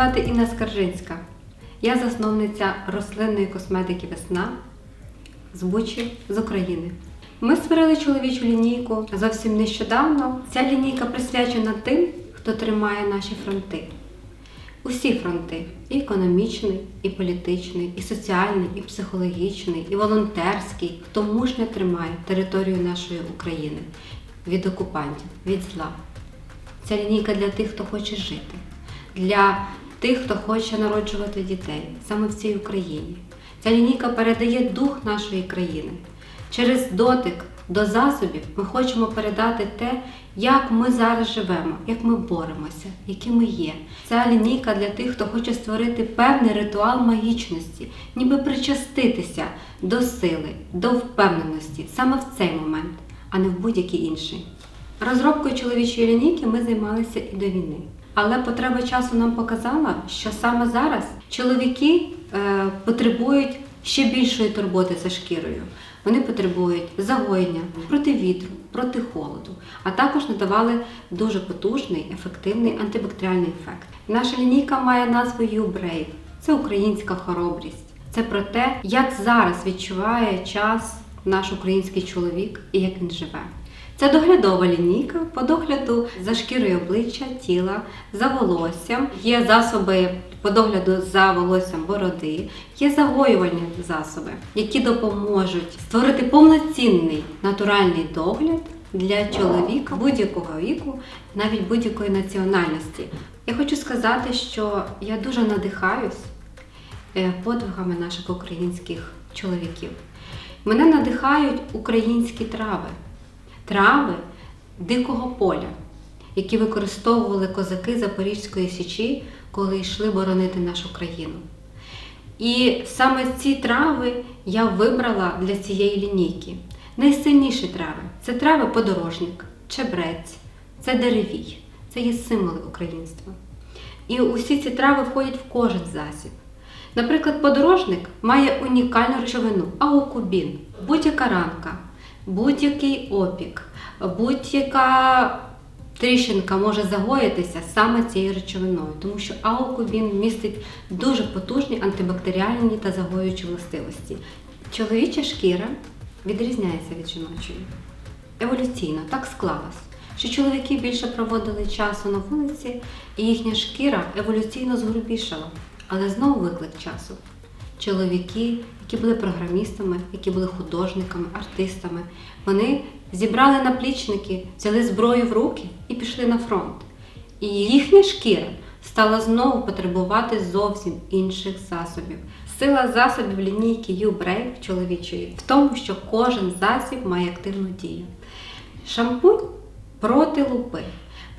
звати Інна Скаржинська. Я засновниця рослинної косметики Весна з Бучі з України. Ми створили чоловічу лінійку зовсім нещодавно. Ця лінійка присвячена тим, хто тримає наші фронти. Усі фронти і економічний, і політичний, і соціальний, і психологічний, і волонтерський, хто мужньо тримає територію нашої України від окупантів, від зла. Ця лінійка для тих, хто хоче жити, для тих, хто хоче народжувати дітей саме в цій Україні. Ця лінійка передає дух нашої країни. Через дотик до засобів ми хочемо передати те, як ми зараз живемо, як ми боремося, які ми є. Ця лінійка для тих, хто хоче створити певний ритуал магічності, ніби причаститися до сили, до впевненості саме в цей момент, а не в будь-який інший. Розробкою чоловічої лінійки ми займалися і до війни. Але потреба часу нам показала, що саме зараз чоловіки е, потребують ще більшої турботи за шкірою. Вони потребують загоєння проти вітру, проти холоду, а також надавали дуже потужний, ефективний антибактеріальний ефект. Наша лінійка має назву U-Brave. Це українська хоробрість. Це про те, як зараз відчуває час наш український чоловік і як він живе. Це доглядова лінійка по догляду за шкірою обличчя, тіла, за волоссям. Є засоби по догляду за волоссям бороди, є загоювальні засоби, які допоможуть створити повноцінний натуральний догляд для чоловіка будь-якого віку, навіть будь-якої національності. Я хочу сказати, що я дуже надихаюсь е, подвигами наших українських чоловіків. Мене надихають українські трави трави дикого поля, які використовували козаки Запорізької січі, коли йшли боронити нашу країну. І саме ці трави я вибрала для цієї лінійки. Найсильніші трави це трави подорожник, чебрець, це деревій, це є символи українства. І усі ці трави входять в кожен засіб. Наприклад, подорожник має унікальну речовину аукубін, будь-яка ранка, будь-який опік, будь-яка тріщинка може загоїтися саме цією речовиною, тому що аукубін містить дуже потужні антибактеріальні та загоюючі властивості. Чоловіча шкіра відрізняється від жіночої. Еволюційно так склалось, що чоловіки більше проводили часу на вулиці, і їхня шкіра еволюційно згрубішала. Але знову виклик часу. Чоловіки, які були програмістами, які були художниками, артистами, вони зібрали наплічники, взяли зброю в руки і пішли на фронт. І їхня шкіра стала знову потребувати зовсім інших засобів. Сила засобів лінійки U-Brave чоловічої в тому, що кожен засіб має активну дію. Шампунь проти лупи.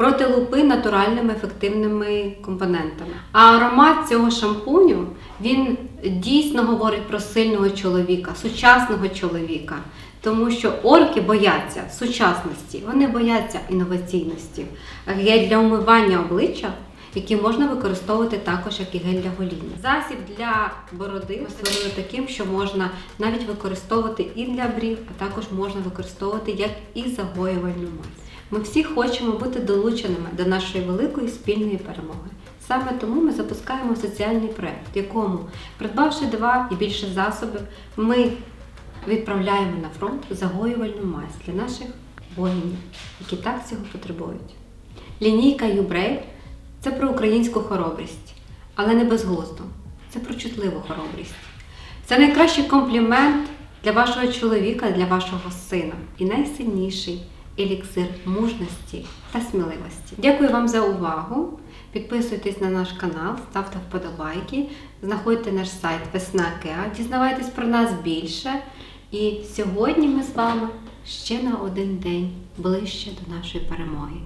Проти лупи натуральними ефективними компонентами. А аромат цього шампуню він дійсно говорить про сильного чоловіка, сучасного чоловіка. Тому що орки бояться сучасності, вони бояться інноваційності. Гель для умивання обличчя, який можна використовувати також як і гель для гоління. Засіб для бороди створили таким, що можна навіть використовувати і для брів, а також можна використовувати як і загоювальну мазь. Ми всі хочемо бути долученими до нашої великої спільної перемоги. Саме тому ми запускаємо соціальний проект, в якому, придбавши два і більше засобів, ми відправляємо на фронт загоювальну мазь для наших воїнів, які так цього потребують. Лінійка YouBrave – це про українську хоробрість, але не безглузду. Це про чутливу хоробрість. Це найкращий комплімент для вашого чоловіка, для вашого сина і найсильніший еліксир мужності та сміливості. Дякую вам за увагу. Підписуйтесь на наш канал, ставте вподобайки, знаходьте наш сайт Весна Кеа, дізнавайтесь про нас більше. І сьогодні ми з вами ще на один день ближче до нашої перемоги.